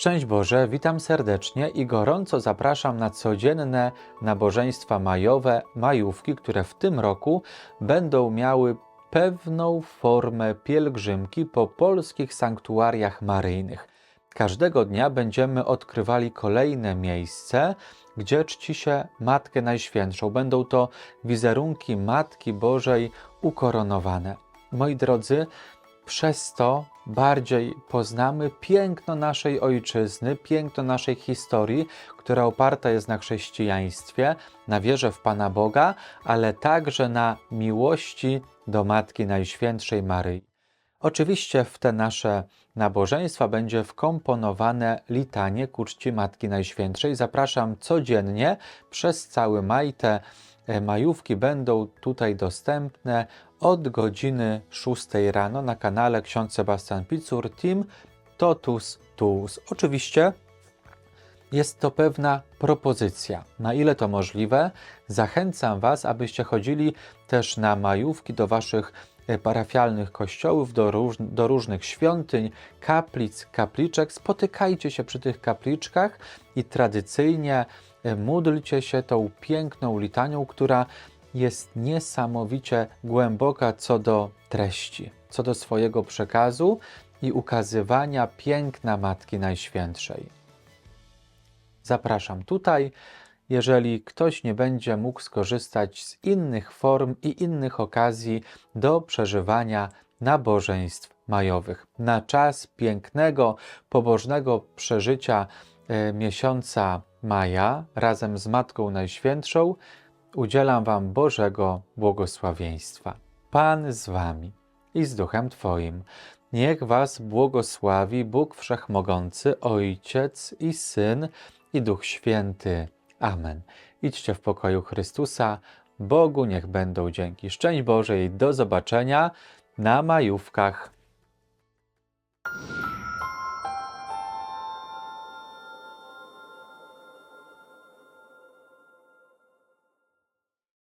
Szczęść Boże, witam serdecznie i gorąco zapraszam na codzienne nabożeństwa majowe, majówki, które w tym roku będą miały pewną formę pielgrzymki po polskich sanktuariach maryjnych. Każdego dnia będziemy odkrywali kolejne miejsce, gdzie czci się Matkę Najświętszą. Będą to wizerunki Matki Bożej ukoronowane. Moi drodzy, przez to bardziej poznamy piękno naszej ojczyzny, piękno naszej historii, która oparta jest na chrześcijaństwie, na wierze w Pana Boga, ale także na miłości do Matki Najświętszej Maryi. Oczywiście w te nasze nabożeństwa będzie wkomponowane litanie ku czci Matki Najświętszej. Zapraszam codziennie przez cały maj. Te majówki będą tutaj dostępne od godziny 6 rano na kanale ksiądz Sebastian Picur Team Totus Tuus. Oczywiście jest to pewna propozycja. Na ile to możliwe, zachęcam Was, abyście chodzili też na majówki do Waszych e, parafialnych kościołów, do, róż, do różnych świątyń, kaplic, kapliczek. Spotykajcie się przy tych kapliczkach i tradycyjnie e, módlcie się tą piękną litanią, która jest niesamowicie głęboka co do treści, co do swojego przekazu i ukazywania piękna Matki Najświętszej. Zapraszam tutaj. Jeżeli ktoś nie będzie mógł skorzystać z innych form i innych okazji do przeżywania nabożeństw majowych, na czas pięknego, pobożnego przeżycia e, miesiąca maja razem z Matką Najświętszą, udzielam Wam Bożego błogosławieństwa. Pan z Wami i z Duchem Twoim. Niech Was błogosławi Bóg Wszechmogący, Ojciec i Syn i Duch Święty. Amen. Idźcie w pokoju Chrystusa. Bogu niech będą dzięki. Szczęść Boże i do zobaczenia na majówkach.